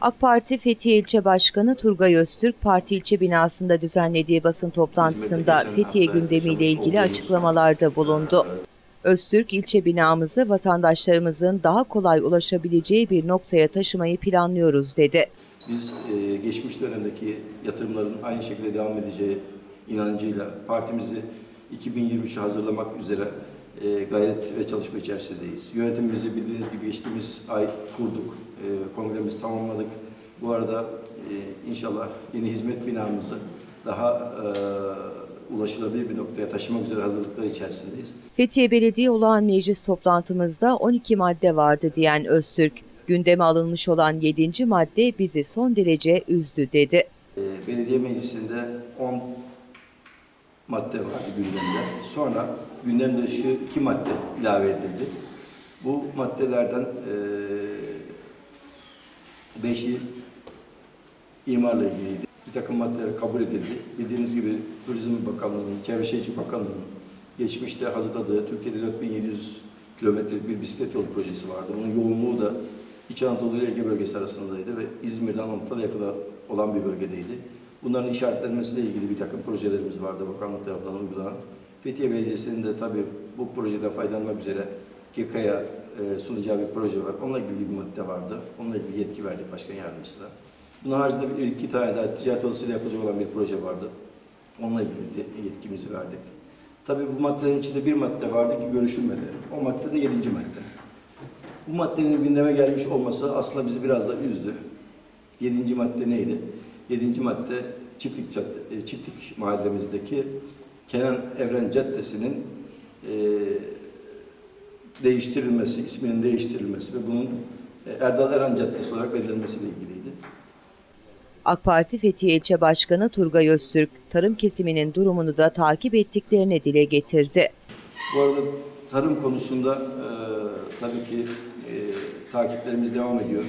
AK Parti Fethiye İlçe Başkanı Turgay Öztürk, parti ilçe binasında düzenlediği basın toplantısında Fethiye gündemiyle ilgili açıklamalarda bulundu. Öztürk, ilçe binamızı vatandaşlarımızın daha kolay ulaşabileceği bir noktaya taşımayı planlıyoruz dedi. Biz e, geçmiş dönemdeki yatırımların aynı şekilde devam edeceği inancıyla partimizi 2023'e hazırlamak üzere e, gayret ve çalışma içerisindeyiz. Yönetimimizi bildiğiniz gibi geçtiğimiz ay kurduk, e, kongremizi tamamladık. Bu arada e, inşallah yeni hizmet binamızı daha e, ulaşılabilir bir noktaya taşımak üzere hazırlıklar içerisindeyiz. Fethiye Belediye Olağan Meclis toplantımızda 12 madde vardı diyen Öztürk, gündeme alınmış olan 7. madde bizi son derece üzdü dedi. E, belediye meclisinde 10 madde vardı gündemde. Sonra gündem dışı iki madde ilave edildi. Bu maddelerden e, beşi imarla ilgiliydi. Bir takım maddeler kabul edildi. Bildiğiniz gibi Turizm Bakanlığı'nın, Çevre Şehircilik Bakanlığı'nın geçmişte hazırladığı Türkiye'de 4700 kilometrelik bir bisiklet yolu projesi vardı. Bunun yoğunluğu da İç Anadolu ile Ege bölgesi arasındaydı ve İzmir'den Anadolu'ya kadar olan bir bölgedeydi. Bunların işaretlenmesiyle ilgili bir takım projelerimiz vardı bakanlık tarafından uygulanan. Fethiye Belediyesi'nin de tabii bu projeden faydalanmak üzere GİKA'ya e, sunacağı bir proje var. Onunla ilgili bir madde vardı. Onunla ilgili yetki verdik başkan yardımcısına. Bunun haricinde bir iki tane daha ticaret odasıyla yapılacak olan bir proje vardı. Onunla ilgili yetkimizi verdik. Tabii bu maddelerin içinde bir madde vardı ki görüşülmedi. O madde de yedinci madde. Bu maddenin gündeme gelmiş olması aslında bizi biraz da üzdü. Yedinci madde neydi? Yedinci madde Çiftlik, Cadde, e, Çiftlik mahallemizdeki Kenan Evren Caddesi'nin e, değiştirilmesi, isminin değiştirilmesi ve bunun e, Erdal Eren Caddesi olarak belirlenmesiyle ilgiliydi. AK Parti Fethiye İlçe Başkanı Turgay Öztürk, tarım kesiminin durumunu da takip ettiklerini dile getirdi. Bu arada tarım konusunda e, tabii ki e, takiplerimiz devam ediyor.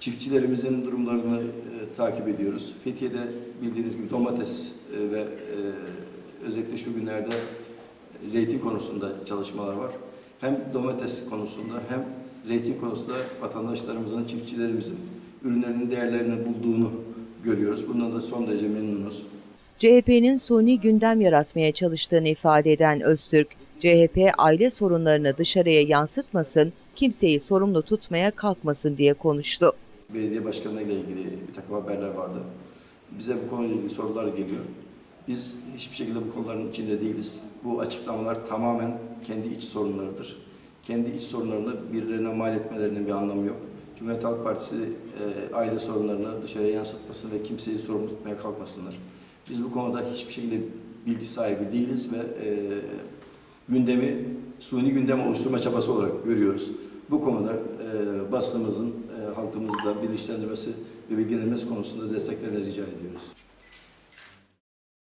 Çiftçilerimizin durumlarını e, takip ediyoruz. Fethiye'de bildiğiniz gibi domates e, ve e, özellikle şu günlerde zeytin konusunda çalışmalar var. Hem domates konusunda hem zeytin konusunda vatandaşlarımızın, çiftçilerimizin ürünlerinin değerlerini bulduğunu görüyoruz. Bundan da son derece memnunuz. CHP'nin suni gündem yaratmaya çalıştığını ifade eden Öztürk, CHP aile sorunlarını dışarıya yansıtmasın, kimseyi sorumlu tutmaya kalkmasın diye konuştu. Belediye başkanı ile ilgili bir takım haberler vardı. Bize bu konuyla ilgili sorular geliyor. Biz hiçbir şekilde bu konuların içinde değiliz. Bu açıklamalar tamamen kendi iç sorunlarıdır. Kendi iç sorunlarını birilerine mal etmelerinin bir anlamı yok. Cumhuriyet Halk Partisi e, aile sorunlarını dışarıya yansıtmasın ve kimseyi sorumlu tutmaya kalkmasınlar. Biz bu konuda hiçbir şekilde bilgi sahibi değiliz ve e, gündemi suni gündem oluşturma çabası olarak görüyoruz. Bu konuda e, basınımızın e, halkımızı da bilinçlendirmesi ve bilgilendirmesi konusunda desteklerini rica ediyoruz.